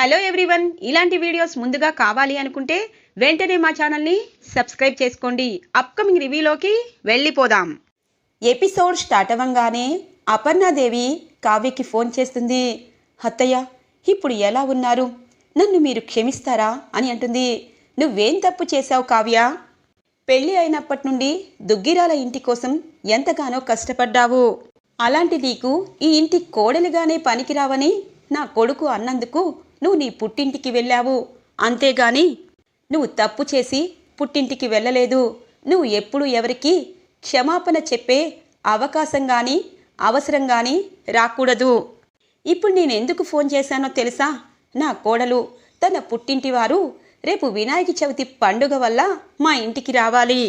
Hello everyone. ఇలాంటి videos ముందుగా కావాలి అనుకుంటే వెంటనే మా ఛానల్ని సబ్స్క్రైబ్ చేసుకోండి. అప్కమింగ్ రివ్యూలోకి వెళ్ళిపోదాం. ఎపిసోడ్ స్టార్ట్ అవ్వంగానే అపర్ణాదేవి కావ్యకి ఫోన్ చేస్తుంది. అత్తయ్య ఇప్పుడు ఎలా ఉన్నారు? నన్ను మీరు క్షమిస్తారా? అని అంటుంది. నువ్వేం తప్పు చేశావు కావ్య? పెళ్ళి అయినప్పటి నుండి దుగ్గిరాల ఇంటి కోసం ఎంతగానో కష్టపడ్డావు. అలాంటి నీకు ఈ ఇంటి కోడలుగానే పనికిరావని నా కొడుకు అన్నందుకు నువ్వు నీ పుట్టింటికి వెళ్ళావు. అంతేగాని నువ్వు తప్పు చేసి పుట్టింటికి వెళ్ళలేదు. నువ్వు ఎప్పుడు ఎవరికి క్షమాపణ చెప్పే అవకాశం కానీ అవసరం కానీ రాకూడదు. ఇప్పుడు నేను ఎందుకు ఫోన్ చేశానో తెలుసా? నా కోడలు తన పుట్టింటి వారు రేపు వినాయక చవితి పండుగ వల్ల మా ఇంటికి రావాలి.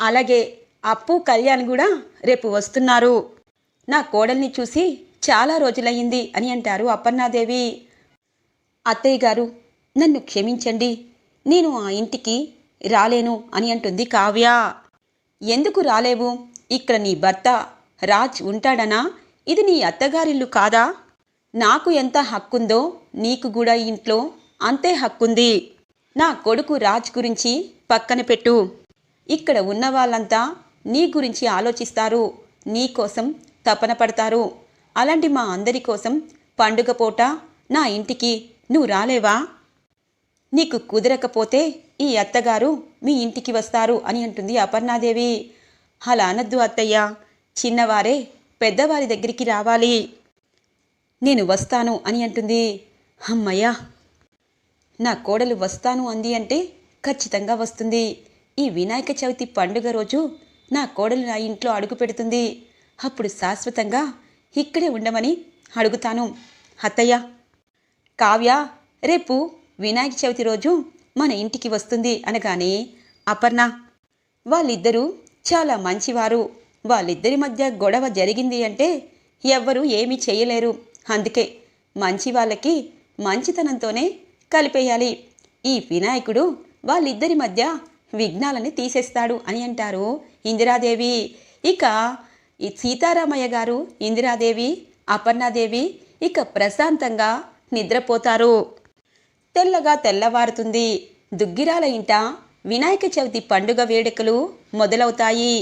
అలాగే అప్పు కళ్యాణ్ కూడా రేపు వస్తున్నారు. నా కోడల్ని చూసి చాలా రోజులయ్యింది అని అంటారు అపర్ణాదేవి. అత్తయ్య గారు నన్ను క్షమించండి. నేను ఆ ఇంటికి రాలేను అని అంటుంది కావ్య. ఎందుకు రాలేవు? ఇక్కడ నీ భర్త రాజ్ ఉంటాడనా? ఇది నీ అత్తగారిల్లు కాదా? నాకు ఎంత హక్కుందో నీకు కూడా ఇంట్లో అంతే హక్కుంది. నా కొడుకు రాజ్ గురించి పక్కన పెట్టు. ఇక్కడ ఉన్న వాళ్ళంతా నీ గురించి ఆలోచిస్తారు. నీ కోసం తపన పడతారు. అలాంటి మా అందరి కోసం పండుగ పూట నా ఇంటికి నువ్వు రాలేవా? నీకు కుదరకపోతే ఈ అత్తగారు మీ ఇంటికి వస్తారు అని అంటుంది అపర్ణాదేవి. అలా అనద్దు అత్తయ్య. చిన్నవారే పెద్దవారి దగ్గరికి రావాలి. నేను వస్తాను అని అంటుంది. అమ్మయ్యా! నా కోడలు వస్తాను అంది అంటే ఖచ్చితంగా వస్తుంది. ఈ వినాయక చవితి పండుగ రోజు నా కోడలు నా ఇంట్లో అడుగు పెడుతుంది. అప్పుడు శాశ్వతంగా ఇక్కడే ఉండమని అడుగుతాను. అత్తయ్య! కావ్య రేపు వినాయక చవితి రోజు మన ఇంటికి వస్తుంది అనగానే అపర్ణ వాళ్ళిద్దరూ చాలా మంచివారు. వాళ్ళిద్దరి మధ్య గొడవ జరిగింది అంటే ఎవ్వరూ ఏమీ చేయలేరు. అందుకే మంచి వాళ్ళకి మంచితనంతోనే కలిపేయాలి. ఈ వినాయకుడు వాళ్ళిద్దరి మధ్య విఘ్నాలని తీసేస్తాడు అని అంటారు ఇందిరాదేవి. ఇక సీతారామయ్య గారు ఇందిరాదేవి అపర్ణాదేవి ఇక ప్రశాంతంగా నిద్రపోతారు. తెల్లగా తెల్లవారుతుంది. దుగ్గిరాల ఇంట వినాయక చవితి పండుగ వేడుకలు మొదలవుతాయి.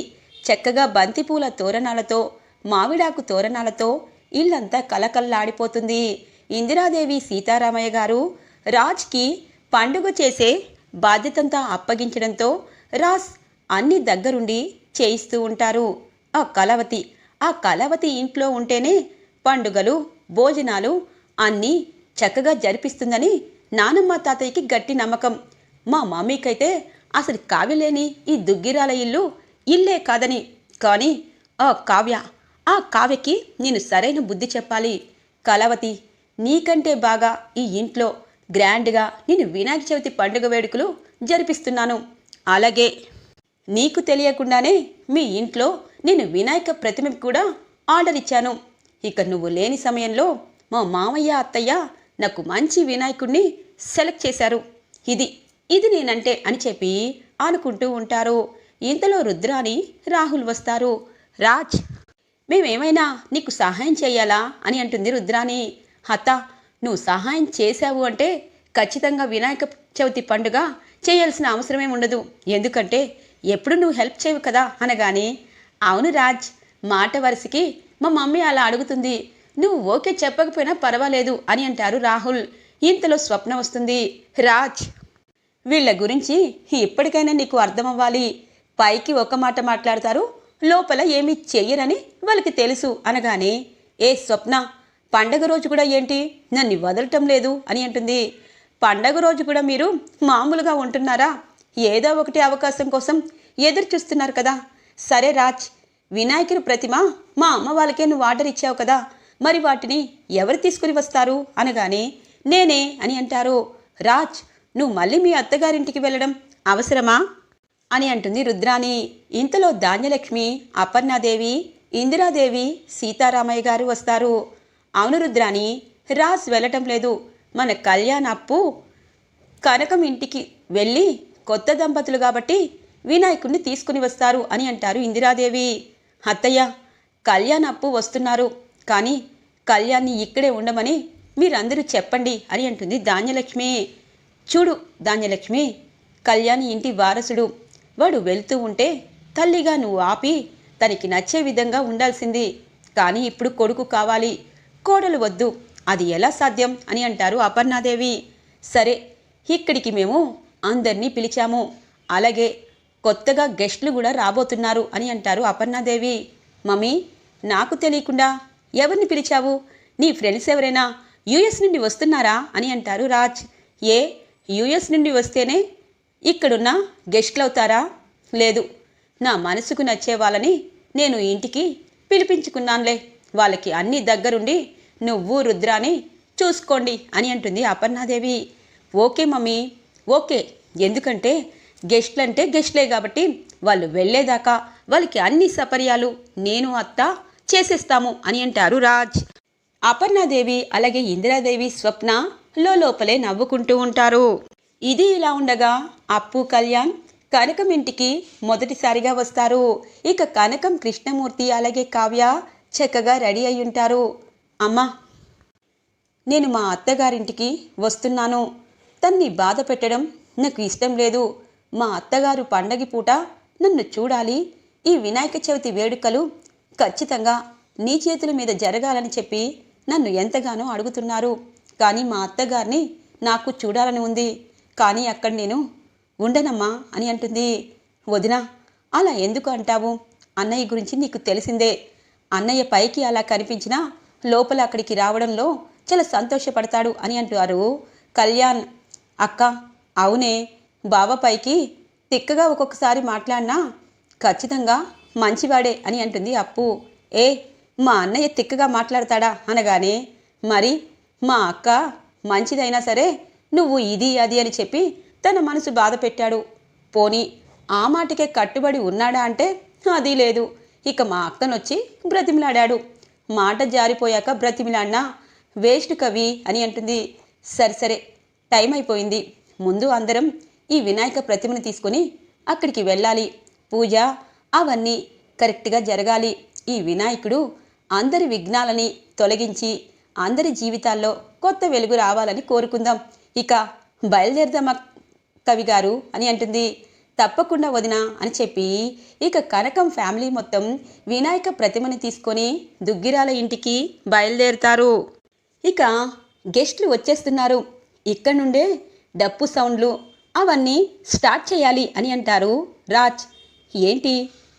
చక్కగా బంతిపూల తోరణాలతో మామిడాకు తోరణాలతో ఇల్లంతా కలకల్లాడిపోతుంది ఇందిరాదేవి సీతారామయ్య గారు రాజ్కి పండుగ చేసే బాధ్యతంతా అప్పగించడంతో రాజ్ అన్ని దగ్గరుండి చేయిస్తూ ఉంటారు. ఆ కలవతి ఆ కలవతి ఇంట్లో ఉంటేనే పండుగలు భోజనాలు అన్నీ చక్కగా జరిపిస్తుందని నానమ్మ తాతయ్యకి గట్టి నమ్మకం. మా మమ్మీకైతే అసలు కావ్యలేని ఈ దుగ్గిరాల ఇల్లు ఇల్లే కాదని. కానీ ఆ కావ్య ఆ కావ్యకి నేను సరైన బుద్ధి చెప్పాలి. కలవతి నీకంటే బాగా ఈ ఇంట్లో గ్రాండ్గా నేను వినాయక చవితి పండుగ వేడుకలు జరిపిస్తున్నాను. అలాగే నీకు తెలియకుండానే మీ ఇంట్లో నేను వినాయక ప్రతిమకి కూడా ఆర్డర్ ఇచ్చాను. ఇక నువ్వు లేని సమయంలో మా మామయ్య అత్తయ్య నాకు మంచి వినాయకుడిని సెలెక్ట్ చేశారు. ఇది ఇది నేనంటే అని చెప్పి అనుకుంటూ ఉంటారు. ఇంతలో రుద్రాని రాహుల్ వస్తారు. రాజ్ మేమేమైనా నీకు సహాయం చేయాలా అని అంటుంది రుద్రాని అత్త నువ్వు సహాయం చేశావు అంటే ఖచ్చితంగా వినాయక చవితి పండుగ చేయాల్సిన అవసరమే ఉండదు. ఎందుకంటే ఎప్పుడు నువ్వు హెల్ప్ చేయవు కదా అనగానే అవును రాజ్ మాట వరుసకి మా మమ్మీ అలా అడుగుతుంది. నువ్వు ఓకే చెప్పకపోయినా పర్వాలేదు అని అంటారు రాహుల్. ఇంతలో స్వప్న వస్తుంది. రాజ్ వీళ్ళ గురించి ఇప్పటికైనా నీకు అర్థమవ్వాలి. పైకి ఒక మాట మాట్లాడతారు. లోపల ఏమీ చెయ్యరని వాళ్ళకి తెలుసు అనగానే ఏ స్వప్న పండగ రోజు కూడా ఏంటి? నన్ను వదలటం లేదు అని అంటుంది. పండగ రోజు కూడా మీరు మామూలుగా ఉంటున్నారా? ఏదో ఒకటి అవకాశం కోసం ఎదురు చూస్తున్నారు కదా. సరే రాజ్ వినాయకుడి ప్రతిమ మా అమ్మ వాళ్ళకే నువ్వు ఆర్డర్ ఇచ్చావు కదా. మరి వాటిని ఎవరు తీసుకుని వస్తారు? అనగానే నేనే అని అంటారు. రాజ్ నువ్వు మళ్ళీ మీ అత్తగారింటికి వెళ్ళడం అవసరమా? అని అంటుంది రుద్రాణి. ఇంతలో ధాన్యలక్ష్మి అపర్ణాదేవి ఇందిరాదేవి సీతారామయ్య గారు వస్తారు. అవును రుద్రాణి రాజ్ వెళ్ళటం లేదు. మన కళ్యాణ్ అప్పు కనకం ఇంటికి వెళ్ళి కొత్త దంపతులు కాబట్టి వినాయకుడిని తీసుకుని వస్తారు అని అంటారు ఇందిరాదేవి. అత్తయ్య కళ్యాణ్ అప్పు వస్తున్నారు. కానీ కళ్యాణ్ని ఇక్కడే ఉండమని మీరందరూ చెప్పండి అని అంటుంది ధాన్యలక్ష్మి. చూడు ధాన్యలక్ష్మి కళ్యాణి ఇంటి వారసుడు. వాడు వెళ్తూ ఉంటే తల్లిగా నువ్వు ఆపి తనకి నచ్చే విధంగా ఉండాల్సింది. కానీ ఇప్పుడు కొడుకు కావాలి. కోడలు వద్దు. అది ఎలా సాధ్యం? అని అంటారు అపర్ణాదేవి. సరే ఇక్కడికి మేము అందరినీ పిలిచాము. అలాగే కొత్తగా గెస్ట్లు కూడా రాబోతున్నారు అని అంటారు అపర్ణాదేవి. మమ్మీ నాకు తెలియకుండా ఎవరిని పిలిచావు? నీ ఫ్రెండ్స్ ఎవరైనా యుఎస్ నుండి వస్తున్నారా అని అంటారు రాజ్. ఏ? యుఎస్ నుండి వస్తేనే ఇక్కడున్న గెస్ట్లు అవుతారా? లేదు. నా మనసుకు నచ్చే వాళ్ళని నేను ఇంటికి పిలిపించుకున్నానులే. వాళ్ళకి అన్ని దగ్గరుండి నువ్వు రుద్రాని చూసుకోండి అని అంటుంది అపర్ణాదేవి. Okay mummy. ఓకే. ఎందుకంటే గెస్ట్లు అంటే గెస్ట్లే కాబట్టి వాళ్ళు వెళ్ళేదాకా వాళ్ళకి అన్ని సపర్యాలు నేను అత్త చేసేస్తాము అని అంటారు రాజ్. అపర్ణాదేవి అలాగే ఇందిరాదేవి స్వప్న లోపలే నవ్వుకుంటూ ఉంటారు. ఇది ఇలా ఉండగా అప్పు కళ్యాణ్ కనకం ఇంటికి మొదటిసారిగా వస్తారు. ఇక కనకం కృష్ణమూర్తి అలాగే కావ్య చక్కగా రెడీ అయి ఉంటారు. అమ్మా నేను మా అత్తగారింటికి వస్తున్నాను. తన్ని బాధ పెట్టడం నాకు ఇష్టం లేదు. మా అత్తగారు పండగి పూట నన్ను చూడాలి. ఈ వినాయక చవితి వేడుకలు ఖచ్చితంగా నీ చేతుల మీద జరగాలని చెప్పి నన్ను ఎంతగానో అడుగుతున్నారు. కానీ మా అత్తగారిని నాకు చూడాలని ఉంది. కానీ అక్కడ నేను ఉండనమ్మా అని అంటుంది. వదిన అలా ఎందుకు అంటావు? అన్నయ్య గురించి నీకు తెలిసిందే. అన్నయ్య పైకి అలా కనిపించినా లోపల అక్కడికి రావడంలో చాలా సంతోషపడతాడు అని అంటారు కళ్యాణ్. అక్క అవునే బావ పైకి తిక్కగా ఒక్కొక్కసారి మాట్లాడినా ఖచ్చితంగా మంచివాడే అని అంటుంది అప్పు. ఏ మా అన్నయ్య తిక్కగా మాట్లాడతాడా? అనగానే మరి మా అక్క మంచిదైనా సరే నువ్వు ఇది అది అని చెప్పి తన మనసు బాధ పెట్టాడు. పోనీ ఆ మాటకే కట్టుబడి ఉన్నాడా అంటే అది లేదు. ఇక మా అక్కనొచ్చి బ్రతిమిలాడాడు. మాట జారిపోయాక బ్రతిమిలాడినా వేస్ట్ కవి అని అంటుంది. సరే సరే టైం అయిపోయింది ముందు అందరం ఈ వినాయక ప్రతిమను తీసుకొని అక్కడికి వెళ్ళాలి. పూజ అవన్నీ కరెక్ట్గా జరగాలి. ఈ వినాయకుడు అందరి విఘ్నాలని తొలగించి అందరి జీవితాల్లో కొత్త వెలుగు రావాలని కోరుకుందాం. ఇక బయలుదేరదామా కవి గారు అని అంటుంది. తప్పకుండా వదిన అని చెప్పి ఇక కనకం ఫ్యామిలీ మొత్తం వినాయక ప్రతిమని తీసుకొని దుగ్గిరాల ఇంటికి బయలుదేరుతారు. ఇక గెస్ట్లు వచ్చేస్తున్నారు. ఇక్కడ నుండే డప్పు సౌండ్లు అవన్నీ స్టార్ట్ చేయాలి అని అంటారు రాజ్. ఏంటి?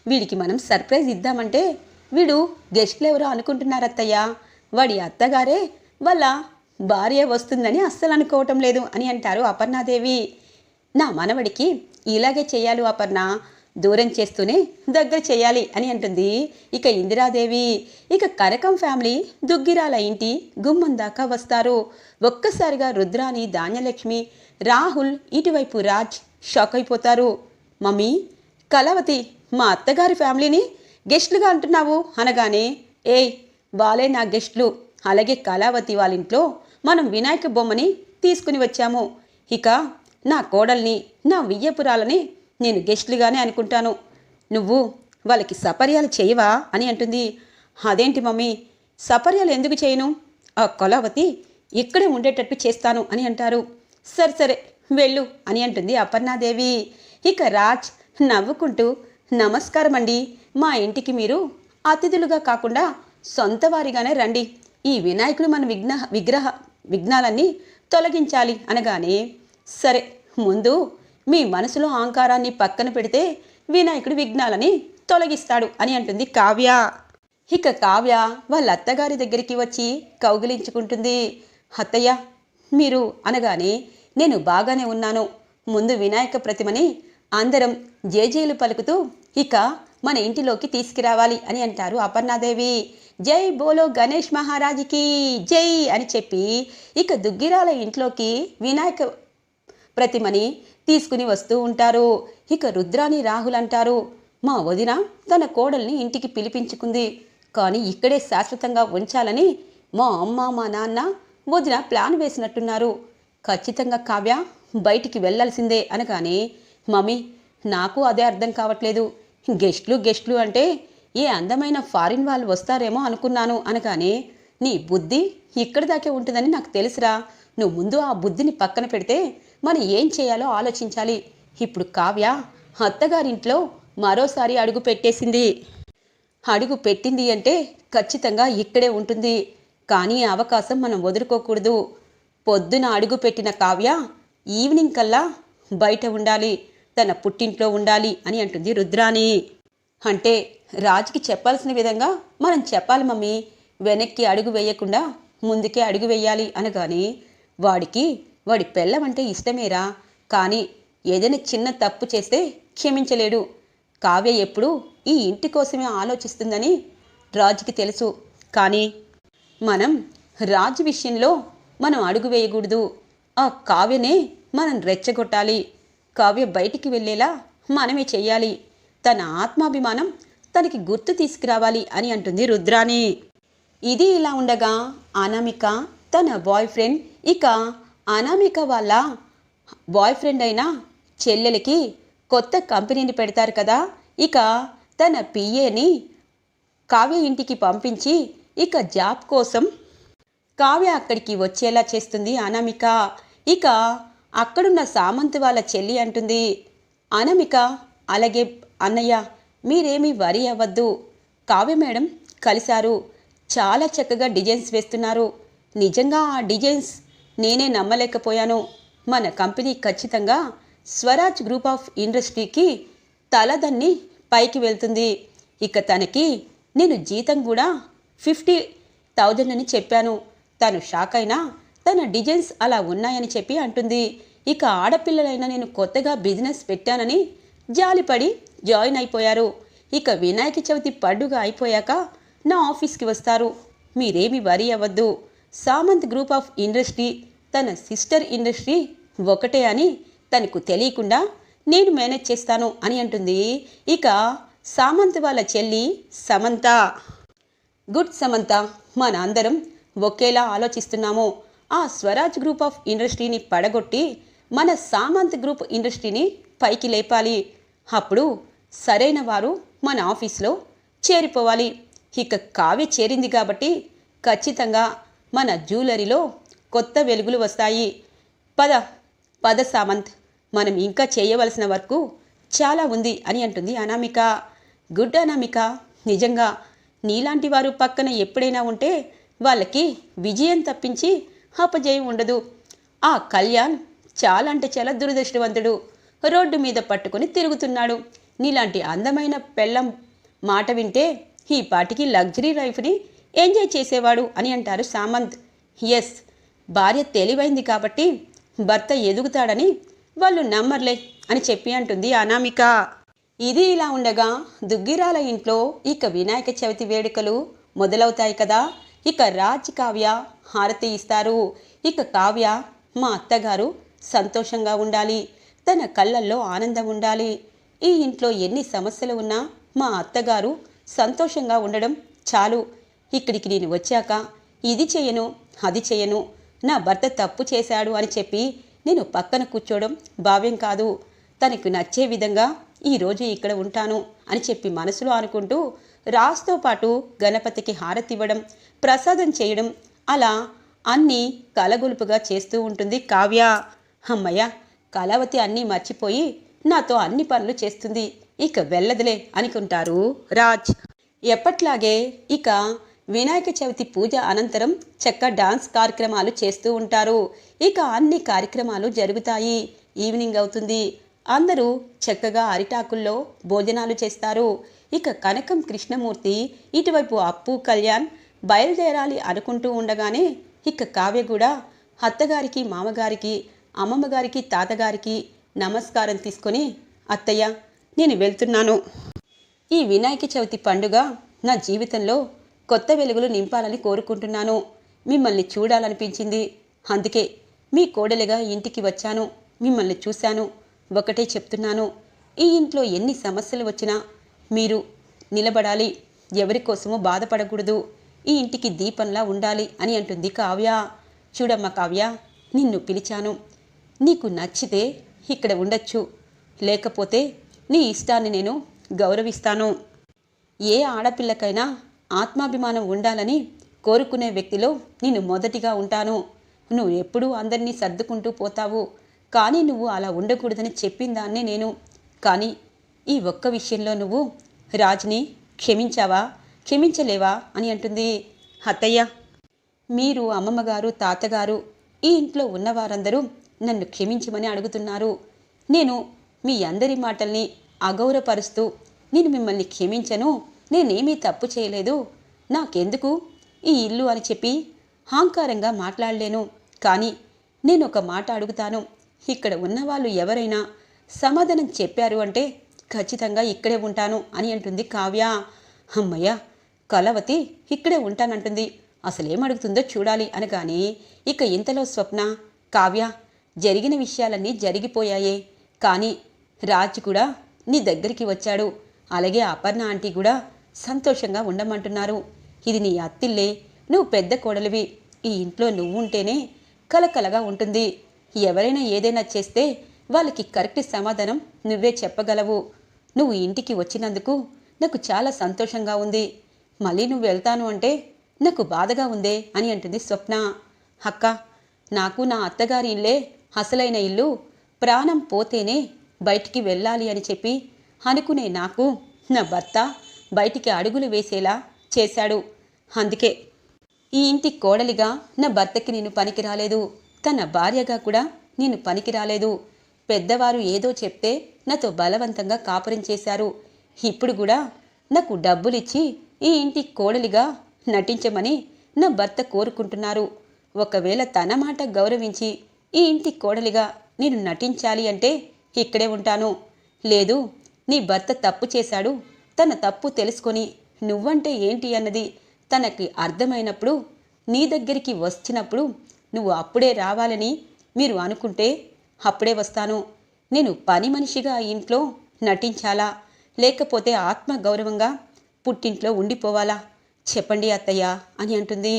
వీడికి మనం సర్ప్రైజ్ ఇద్దామంటే వీడు గెస్ట్లు ఎవరో అనుకుంటున్నారు అత్తయ్య వాడి అత్తగారే వాళ్ళ భార్య వస్తుందని అస్సలు అనుకోవటం లేదు అని అంటారు అపర్ణాదేవి. నా మనవడికి ఇలాగే చేయాలి అపర్ణ. దూరం చేస్తూనే దగ్గర చేయాలి అని అంటుంది. ఇక ఇందిరాదేవి ఇక కరకం ఫ్యామిలీ దుగ్గిరాల ఇంటి గుమ్మం దాకా వస్తారు. ఒక్కసారిగా రుద్రాని ధాన్యలక్ష్మి రాహుల్ ఇటువైపు రాజ్ షాక్ అయిపోతారు. మమ్మీ కళావతి మా అత్తగారి ఫ్యామిలీని గెస్ట్లుగా అంటున్నావు అనగానే ఏయ్ వాళ్ళే నా గెస్ట్లు. అలాగే కళావతి వాళ్ళ ఇంట్లో మనం వినాయక బొమ్మని తీసుకుని వచ్చాము. ఇక నా కోడల్ని నా వియ్యపురాలని నేను గెస్ట్లుగానే అనుకుంటాను. నువ్వు వాళ్ళకి సపర్యాలు చేయవా అని అంటుంది. అదేంటి మమ్మీ సపర్యాలు ఎందుకు చేయను? ఆ కొలావతి ఇక్కడే ఉండేటట్టు చేస్తాను అని అంటారు. సరే సరే వెళ్ళు అని అంటుంది అపర్ణాదేవి. ఇక రాజ్ నవ్వుకుంటూ నమస్కారం అండి మా ఇంటికి మీరు అతిథులుగా కాకుండా సొంత వారిగానే రండి. ఈ వినాయకుడు మన విఘ్న విగ్రహ విఘ్నాలన్నీ తొలగించాలి అనగానే సరే ముందు మీ మనసులో అహంకారాన్ని పక్కన పెడితే వినాయకుడు విఘ్నాలని తొలగిస్తాడు అని అంటుంది కావ్య. ఇక కావ్య వాళ్ళ అత్తగారి దగ్గరికి వచ్చి కౌగిలించుకుంటుంది. అత్తయ్య మీరు అనగానే నేను బాగానే ఉన్నాను. ముందు వినాయక ప్రతిమని అందరం జేజేలు పలుకుతూ ఇక మన ఇంటిలోకి తీసుకురావాలి అని అంటారు అపర్ణాదేవి. జై బోలో గణేష్ మహారాజుకి జై అని చెప్పి ఇక దుగ్గిరాల ఇంట్లోకి వినాయక ప్రతిమని తీసుకుని వస్తూ ఉంటారు. ఇక రుద్రాని రాహుల్ అంటారు మా వదిన తన కోడల్ని ఇంటికి పిలిపించుకుంది కానీ ఇక్కడే శాశ్వతంగా ఉంచాలని మా అమ్మ మా నాన్న వదిన ప్లాన్ వేసినట్టున్నారు. ఖచ్చితంగా కావ్య బయటికి వెళ్ళాల్సిందే అనగానే మమ్మీ నాకు అదే అర్థం కావట్లేదు. గెస్ట్లు గెస్ట్లు అంటే ఏ అందమైన ఫారిన్ వాళ్ళు వస్తారేమో అనుకున్నాను అనగానే నీ బుద్ధి ఇక్కడి దాకే ఉంటుందని నాకు తెలుసురా. నువ్వు ముందు ఆ బుద్ధిని పక్కన పెడితే మనం ఏం చేయాలో ఆలోచించాలి. ఇప్పుడు కావ్య అత్తగారింట్లో మరోసారి అడుగు పెట్టేసింది. అడుగు పెట్టింది అంటే ఖచ్చితంగా ఇక్కడే ఉంటుంది. కానీ అవకాశం మనం వదులుకోకూడదు. పొద్దున అడుగు పెట్టిన కావ్య ఈవినింగ్ కల్లా బయట ఉండాలి. తన పుట్టింట్లో ఉండాలి అని అంటుంది రుద్రాణి. అంటే రాజుకి చెప్పాల్సిన విధంగా మనం చెప్పాలి మమ్మీ. వెనక్కి అడుగు వేయకుండా ముందుకే అడుగు వేయాలి అనగాని వాడికి వాడి పెళ్ళం అంటే ఇష్టమేరా. కానీ ఏదైనా చిన్న తప్పు చేస్తే క్షమించలేడు. కావ్య ఎప్పుడు ఈ ఇంటి కోసమే ఆలోచిస్తుందని రాజుకి తెలుసు. కానీ మనం రాజు విషయంలో మనం అడుగు వేయకూడదు. ఆ కావ్యనే మనం రెచ్చగొట్టాలి. కావ్య బయటికి వెళ్ళేలా మనమే చెయ్యాలి తన ఆత్మాభిమానం తనకి గుర్తు తీసుకురావాలి అని అంటుంది రుద్రాణి. ఇది ఇలా ఉండగా అనామిక తన బాయ్ ఫ్రెండ్ ఇక అనామిక వాళ్ళ బాయ్ ఫ్రెండ్ అయిన చెల్లెలకి కొత్త కంపెనీని పెడతారు కదా ఇక తన పిఏని కావ్య ఇంటికి పంపించి ఇక జాబ్ కోసం కావ్య అక్కడికి వచ్చేలా చేస్తుంది అనామిక. ఇక అక్కడున్న సామంత్ వాళ్ళ చెల్లి అంటుంది అనమిక అలాగే అన్నయ్య మీరేమీ వరి అవ్వద్దు. కావ్య మేడం కలిశారు. చాలా చక్కగా డిజైన్స్ వేస్తున్నారు. నిజంగా ఆ డిజైన్స్ నేనే నమ్మలేకపోయాను. మన కంపెనీ ఖచ్చితంగా స్వరాజ్ గ్రూప్ ఆఫ్ ఇండస్ట్రీకి తలదన్ని పైకి వెళ్తుంది. ఇక తనకి నేను జీతం కూడా ఫిఫ్టీ థౌజండ్ అని చెప్పాను. తను షాక్ అయినా తన డిజైన్స్ అలా ఉన్నాయని చెప్పి అంటుంది. ఇక ఆడపిల్లలైన నేను కొత్తగా బిజినెస్ పెట్టానని జాలిపడి జాయిన్ అయిపోయారు. ఇక వినాయక చవితి పండుగ అయిపోయాక నా ఆఫీస్కి వస్తారు. మీరేమి వరి అవ్వద్దు. సామంత్ గ్రూప్ ఆఫ్ ఇండస్ట్రీ తన సిస్టర్ ఇండస్ట్రీ ఒకటే అని తనకు తెలియకుండా నేను మేనేజ్ చేస్తాను అని అంటుంది. ఇక సామంత్ వాళ్ళ చెల్లి సమంత. గుడ్ సమంత మన అందరం ఒకేలా ఆలోచిస్తున్నాము. ఆ స్వరాజ్ గ్రూప్ ఆఫ్ ఇండస్ట్రీని పడగొట్టి మన సామంత్ గ్రూప్ ఇండస్ట్రీని పైకి లేపాలి. అప్పుడు సరైన వారు మన ఆఫీస్లో చేరిపోవాలి. ఇక కావ్య చేరింది కాబట్టి ఖచ్చితంగా మన జ్యువెలరీలో కొత్త వెలుగులు వస్తాయి. పద పద సామంత్ మనం ఇంకా చేయవలసిన వర్క్ చాలా ఉంది అని అంటుంది అనామిక. గుడ్ అనామిక నిజంగా నీలాంటి వారు పక్కన ఎప్పుడైనా ఉంటే వాళ్ళకి విజయం తప్పించి అపజయం ఉండదు. ఆ కళ్యాణ్ చాలా అంటే చాలా దురదృష్టవంతుడు. రోడ్డు మీద పట్టుకుని తిరుగుతున్నాడు. నీలాంటి అందమైన పెళ్ళం మాట వింటే ఈ పాటికి లగ్జరీ లైఫ్ని ఎంజాయ్ చేసేవాడు అని అంటారు సామంత్. ఎస్ భార్య తెలివైంది కాబట్టి భర్త ఎదుగుతాడని వాళ్ళు నమ్మర్లే అని చెప్పి అంటుంది అనామిక. ఇది ఇలా ఉండగా దుగ్గిరాల ఇంట్లో ఇక వినాయక చవితి వేడుకలు మొదలవుతాయి కదా. ఇక రాజ్ కావ్య హారతి ఇస్తారు. ఇక కావ్య మా అత్తగారు సంతోషంగా ఉండాలి. తన కళ్ళల్లో ఆనందం ఉండాలి. ఈ ఇంట్లో ఎన్ని సమస్యలు ఉన్నా మా అత్తగారు సంతోషంగా ఉండడం చాలు. ఇక్కడికి నేను వచ్చాక ఇది చేయను అది చేయను నా భర్త తప్పు చేశాడు అని చెప్పి నేను పక్కన కూర్చోవడం భావ్యం కాదు. తనకు నచ్చే విధంగా ఈరోజు ఇక్కడ ఉంటాను అని చెప్పి మనసులో అనుకుంటూ రాస్తో పాటు గణపతికి హారతి ఇవ్వడం ప్రసాదం చేయడం అలా అన్నీ కలగొలుపుగా చేస్తూ ఉంటుంది కావ్య. అమ్మయ్య కళావతి అన్నీ మర్చిపోయి నాతో అన్ని పనులు చేస్తుంది. ఇక వెళ్ళదులే అనుకుంటారు రాజ్. ఎప్పట్లాగే ఇక వినాయక చవితి పూజ అనంతరం చక్క డాన్స్ కార్యక్రమాలు చేస్తూ ఉంటారు. ఇక అన్ని కార్యక్రమాలు జరుగుతాయి. ఈవినింగ్ అవుతుంది. అందరూ చక్కగా అరిటాకుల్లో భోజనాలు చేస్తారు. ఇక కనకం కృష్ణమూర్తి ఇటువైపు అప్పు కళ్యాణ్ బయలుదేరాలి అనుకుంటూ ఉండగానే ఇక కావ్య కూడా అత్తగారికి మామగారికి అమ్మమ్మగారికి తాతగారికి నమస్కారం తీసుకొని అత్తయ్య నేను వెళ్తున్నాను. ఈ వినాయక చవితి పండుగ నా జీవితంలో కొత్త వెలుగులు నింపాలని కోరుకుంటున్నాను. మిమ్మల్ని చూడాలనిపించింది. అందుకే మీ కోడలిగా ఇంటికి వచ్చాను. మిమ్మల్ని చూశాను. ఒకటే చెప్తున్నాను. ఈ ఇంట్లో ఎన్ని సమస్యలు వచ్చినా మీరు నిలబడాలి. ఎవరి కోసమో బాధపడకూడదు. ఈ ఇంటికి దీపంలా ఉండాలి అని అంటుంది కావ్య. చూడమ్మా కావ్య నిన్ను పిలిచాను. నీకు నచ్చితే ఇక్కడ ఉండొచ్చు. లేకపోతే నీ ఇష్టాన్ని నేను గౌరవిస్తాను. ఏ ఆడపిల్లకైనా ఆత్మాభిమానం ఉండాలని కోరుకునే వ్యక్తిలో నేను మొదటిగా ఉంటాను. నువ్వు ఎప్పుడూ అందరినీ సర్దుకుంటూ పోతావు. కానీ నువ్వు అలా ఉండకూడదని చెప్పిన దాన్నే నేను. కానీ ఈ ఒక్క విషయంలో నువ్వు రాజుని క్షమించావా? క్షమించలేవా? అని అంటుంది. అత్తయ్య మీరు అమ్మమ్మగారు తాతగారు ఈ ఇంట్లో ఉన్నవారందరూ నన్ను క్షమించమని అడుగుతున్నారు. నేను మీ అందరి మాటల్ని అగౌరవపరుస్తూ నేను మిమ్మల్ని క్షమించను నేనేమీ తప్పు చేయలేదు నాకెందుకు ఈ ఇల్లు అని చెప్పి హాంకారంగా మాట్లాడలేను. కానీ నేను ఒక మాట అడుగుతాను. ఇక్కడ ఉన్నవాళ్ళు ఎవరైనా సమాధానం చెప్పారు అంటే ఖచ్చితంగా ఇక్కడే ఉంటాను అని అంటుంది కావ్య. అమ్మయ్య కలవతి ఇక్కడే ఉంటానంటుంది. అసలేమడుగుతుందో చూడాలి అనగానే ఇక ఇంతలో స్వప్న కావ్య జరిగిన విషయాలన్నీ జరిగిపోయాయే. కానీ రాజ్ కూడా నీ దగ్గరికి వచ్చాడు. అలాగే అపర్ణ ఆంటీ కూడా సంతోషంగా ఉండమంటున్నారు. ఇది నీ అత్తిల్లే. నువ్వు పెద్ద కోడలివి. ఈ ఇంట్లో నువ్వు ఉంటేనే కలకలగా ఉంటుంది. ఎవరైనా ఏదైనా చేస్తే వాళ్ళకి కరెక్ట్ సమాధానం నువ్వే చెప్పగలవు. నువ్వు ఇంటికి వచ్చినందుకు నాకు చాలా సంతోషంగా ఉంది. మళ్ళీ నువ్వు వెళ్తాను అంటే నాకు బాధగా ఉందే అని అంటుంది స్వప్న. అక్క నాకు నా అత్తగారి ఇల్లే అసలైన ఇల్లు ప్రాణం పోతేనే బయటికి వెళ్ళాలి అని చెప్పి అనుకునే నాకు నా భర్త బయటికి అడుగులు వేసేలా చేశాడు. అందుకే ఈ ఇంటి కోడలిగా నా భర్తకి నేను పనికి రాలేదు. తన భార్యగా కూడా నేను పనికి రాలేదు. పెద్దవారు ఏదో చెప్తే నాతో బలవంతంగా కాపురం చేశారు. ఇప్పుడు కూడా నాకు డబ్బులిచ్చి ఈ ఇంటి కోడలిగా నటించమని నా భర్త కోరుకుంటున్నారు. ఒకవేళ తన మాట గౌరవించి ఈ ఇంటి కోడలిగా నేను నటించాలి అంటే ఇక్కడే ఉంటాను. లేదు నీ భర్త తప్పు చేశాడు. తన తప్పు తెలుసుకొని నువ్వంటే ఏంటి అన్నది తనకి అర్థమైనప్పుడు నీ దగ్గరికి వచ్చినప్పుడు నువ్వు అప్పుడే రావాలని మీరు అనుకుంటే అప్పుడే వస్తాను. నేను పని మనిషిగా ఇంట్లో నటించాలా? లేకపోతే ఆత్మ గౌరవంగా పుట్టింట్లో ఉండిపోవాలా? చెప్పండి అత్తయ్య అని అంటుంది.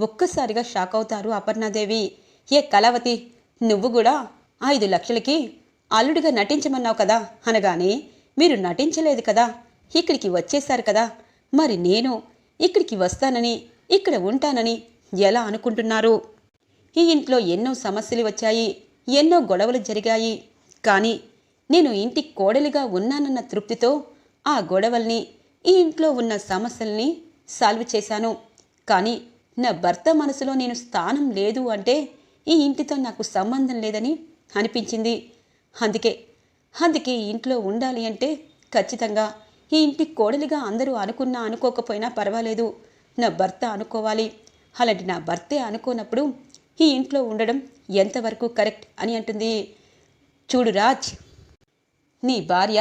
ఒక్కసారిగా షాక్ అవుతారు అపర్ణాదేవి. ఏ కళావతి నువ్వు కూడా ఐదు లక్షలకి అల్లుడిగా నటించమన్నావు కదా అనగానే మీరు నటించలేదు కదా ఇక్కడికి వచ్చేశారు కదా మరి నేను ఇక్కడికి వస్తానని ఇక్కడ ఉంటానని ఎలా అనుకుంటున్నారు? ఈ ఇంట్లో ఎన్నో సమస్యలు వచ్చాయి ఎన్నో గొడవలు జరిగాయి కానీ నేను ఇంటి కోడలిగా ఉన్నానన్న తృప్తితో ఆ గొడవల్ని ఈ ఇంట్లో ఉన్న సమస్యల్ని సాల్వ్ చేశాను. కానీ నా భర్త మనసులో నేను స్థానం లేదు అంటే ఈ ఇంటితో నాకు సంబంధం లేదని అనిపించింది. అందుకే అందుకే ఈ ఇంట్లో ఉండాలి అంటే ఖచ్చితంగా ఈ ఇంటి కోడలిగా అందరూ అనుకున్నా అనుకోకపోయినా పర్వాలేదు. నా భర్త అనుకోవాలి. అలాంటి నా భర్తే అనుకోనప్పుడు ఈ ఇంట్లో ఉండడం ఎంతవరకు కరెక్ట్ అని అంటుంది. చూడు రాజ్ నీ భార్య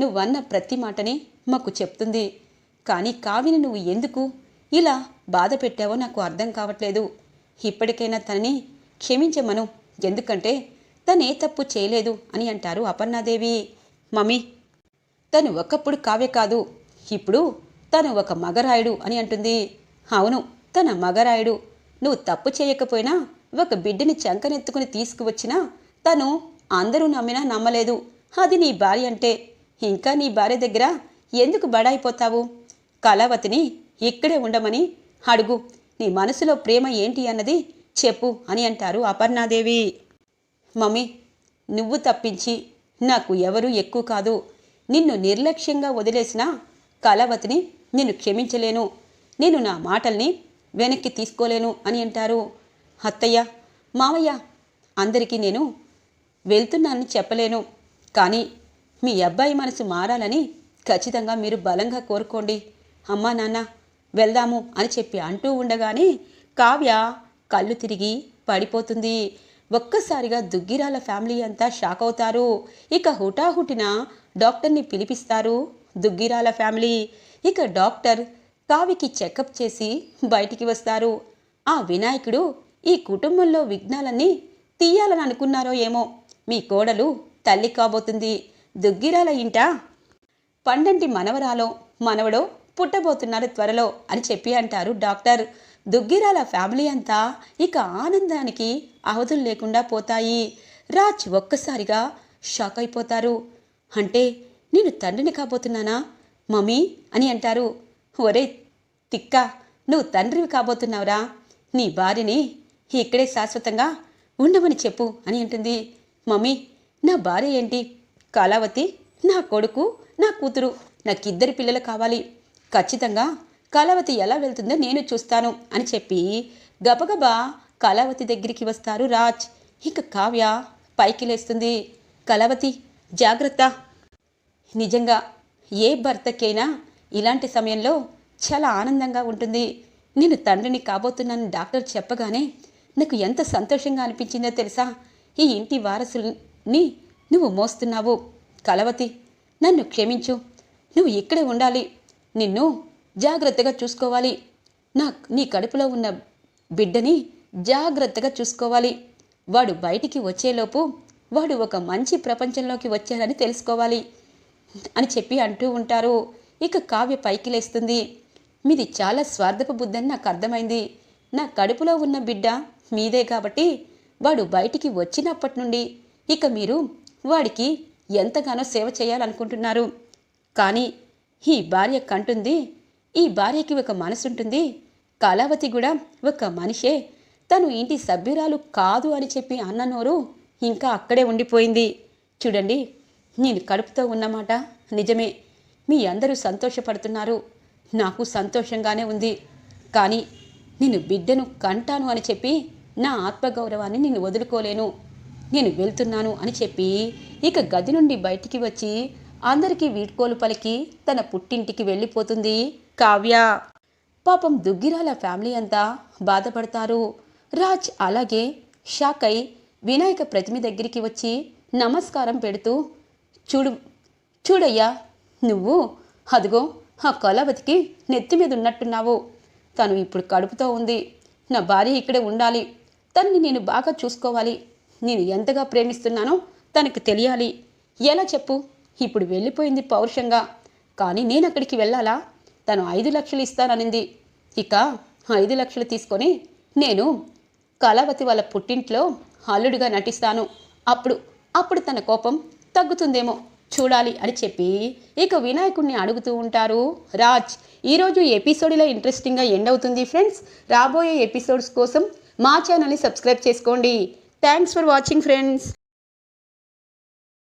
నువ్వన్న ప్రతి మాటని మాకు చెప్తుంది. కానీ కావిని నువ్వు ఎందుకు ఇలా బాధ పెట్టావో నాకు అర్థం కావట్లేదు. ఇప్పటికైనా తనని క్షమించమను. ఎందుకంటే తనే తప్పు చేయలేదు అని అంటారు అపర్ణాదేవి. మమ్మీ తను ఒకప్పుడు కావ్య కాదు. ఇప్పుడు తను ఒక మగరాయుడు అని అంటుంది. అవును తన మగరాయుడు. నువ్వు తప్పు చేయకపోయినా ఒక బిడ్డని చంకనెత్తుకుని తీసుకువచ్చినా తను అందరూ నమ్మినా నమ్మలేదు. అది నీ భార్య అంటే. ఇంకా నీ భార్య దగ్గర ఎందుకు బడాయిపోతావు కళావతిని ఇక్కడే ఉండమని అడుగు. నీ మనసులో ప్రేమ ఏంటి అన్నది చెప్పు అని అంటారు అపర్ణాదేవి. మమ్మీ నువ్వు తప్పించి నాకు ఎవరూ ఎక్కువ కాదు. నిన్ను నిర్లక్ష్యంగా వదిలేసిన కళావతిని నేను క్షమించలేను. నేను నా మాటల్ని వెనక్కి తీసుకోలేను అని అంటారు. అత్తయ్య మావయ్య అందరికీ నేను వెళ్తున్నానని చెప్పలేను. కానీ మీ అబ్బాయి మనసు మారాలని ఖచ్చితంగా మీరు బలంగా కోరుకోండి. అమ్మా నాన్న వెళ్దాము అని చెప్పి అంటూ ఉండగానే కావ్య కళ్ళు తిరిగి పడిపోతుంది. ఒక్కసారిగా దుగ్గిరాల ఫ్యామిలీ అంతా షాక్ అవుతారు. ఇక హుటాహుటిన డాక్టర్ని పిలిపిస్తారు దుగ్గిరాల ఫ్యామిలీ. ఇక డాక్టర్ కావికి చెకప్ చేసి బయటికి వస్తారు. ఆ వినాయకుడు ఈ కుటుంబంలో విఘ్నాలన్నీ తీయాలని అనుకున్నారో ఏమో. మీ కోడలు తల్లి కాబోతుంది. దుగ్గిరాల ఇంట పండంటి మనవరాలో మనవడో పుట్టబోతున్నారు త్వరలో అని చెప్పి అంటారు డాక్టర్. దుగ్గిరాల ఫ్యామిలీ అంతా ఇక ఆనందానికి అవధులు లేకుండా పోతాయి. రాజ్ ఒక్కసారిగా షాక్ అయిపోతారు. అంటే నేను తండ్రిని కాబోతున్నానా? మమ్మీ అని అంటారు. ఒరే తిక్క నువ్వు తండ్రివి కాబోతున్నావురా. నీ భార్యని ఇక్కడే శాశ్వతంగా ఉండమని చెప్పు అని అంటుంది. మమ్మీ నా భార్య ఏంటి? కళావతి నా కొడుకు నా కూతురు నాకిద్దరు పిల్లలు కావాలి. ఖచ్చితంగా కళావతి ఎలా వెళ్తుందో నేను చూస్తాను అని చెప్పి గబగబా కళావతి దగ్గరికి వస్తారు రాజ్. ఇక కావ్య పైకి లేస్తుంది. కళావతి జాగ్రత్త. నిజంగా ఏ భర్తకైనా ఇలాంటి సమయంలో చాలా ఆనందంగా ఉంటుంది. నేను తండ్రిని కాబోతున్నాను డాక్టర్ చెప్పగానే నాకు ఎంత సంతోషంగా అనిపించిందో తెలుసా? ఈ ఇంటి వారసుని నువ్వు మోస్తున్నావు. కలవతి నన్ను క్షమించు. నువ్వు ఇక్కడే ఉండాలి. నిన్ను జాగ్రత్తగా చూసుకోవాలి. నా నీ కడుపులో ఉన్న బిడ్డని జాగ్రత్తగా చూసుకోవాలి. వాడు బయటికి వచ్చేలోపు వాడు ఒక మంచి ప్రపంచంలోకి వచ్చాడని తెలుసుకోవాలి అని చెప్పి అంటూ ఉంటారు. ఇక కావ్య పైకి లేస్తుంది. మీది చాలా స్వార్థపు బుద్ధని నాకు అర్థమైంది. నా కడుపులో ఉన్న బిడ్డ మీదే కాబట్టి వాడు బయటికి వచ్చినప్పటి నుండి ఇక మీరు వాడికి ఎంతగానో సేవ చేయాలనుకుంటున్నారు. కానీ ఈ భార్య కంటుంది ఈ భార్యకి ఒక మనసుంటుంది. కళావతి కూడా ఒక మనిషే. తను ఇంటి సభ్యురాలు కాదు అని చెప్పి అన్న నోరు ఇంకా అక్కడే ఉండిపోయింది. చూడండి నేను కడుపుతో ఉన్నమాట నిజమే. మీ అందరూ సంతోషపడుతున్నారు. నాకు సంతోషంగానే ఉంది. కానీ నేను బిడ్డను కంటాను అని చెప్పి నా ఆత్మగౌరవాన్ని నేను వదులుకోలేను. నేను వెళ్తున్నాను అని చెప్పి ఇక గది నుండి బయటికి వచ్చి అందరికీ వీడ్కోలు పలికి తన పుట్టింటికి వెళ్ళిపోతుంది. కావ్య. పాపం దుగ్గిరాల ఫ్యామిలీ అంతా బాధపడతారు. రాజ్ అలాగే షాక్ అయి వినాయక ప్రతిమ దగ్గరికి వచ్చి నమస్కారం పెడుతూ చూడు చూడయ్యా నువ్వు అదిగో ఆ కళావతికి నెత్తి మీద ఉన్నట్టున్నావు. తను ఇప్పుడు కడుపుతో ఉంది. నా భార్య ఇక్కడే ఉండాలి. తనని నేను బాగా చూసుకోవాలి. నేను ఎంతగా ప్రేమిస్తున్నానో తనకు తెలియాలి. ఎలా చెప్పు? ఇప్పుడు వెళ్ళిపోయింది పౌరుషంగా. కానీ నేను అక్కడికి వెళ్ళాలా? తను ఐదు లక్షలు ఇస్తాననింది. ఇక ఐదు లక్షలు తీసుకొని నేను కళావతి వాళ్ళ పుట్టింట్లో అల్లుడిగా నటిస్తాను. అప్పుడు అప్పుడు తన కోపం తగ్గుతుందేమో చూడాలి అని చెప్పి ఇక వినాయకుడిని అడుగుతూ ఉంటారు. రాజ్ ఈరోజు ఎపిసోడ్లో ఇంట్రెస్టింగ్గా ఎండ్ అవుతుంది ఫ్రెండ్స్. రాబోయే ఎపిసోడ్స్ కోసం మా ఛానల్ని సబ్స్క్రైబ్ చేసుకోండి. Thanks for watching friends.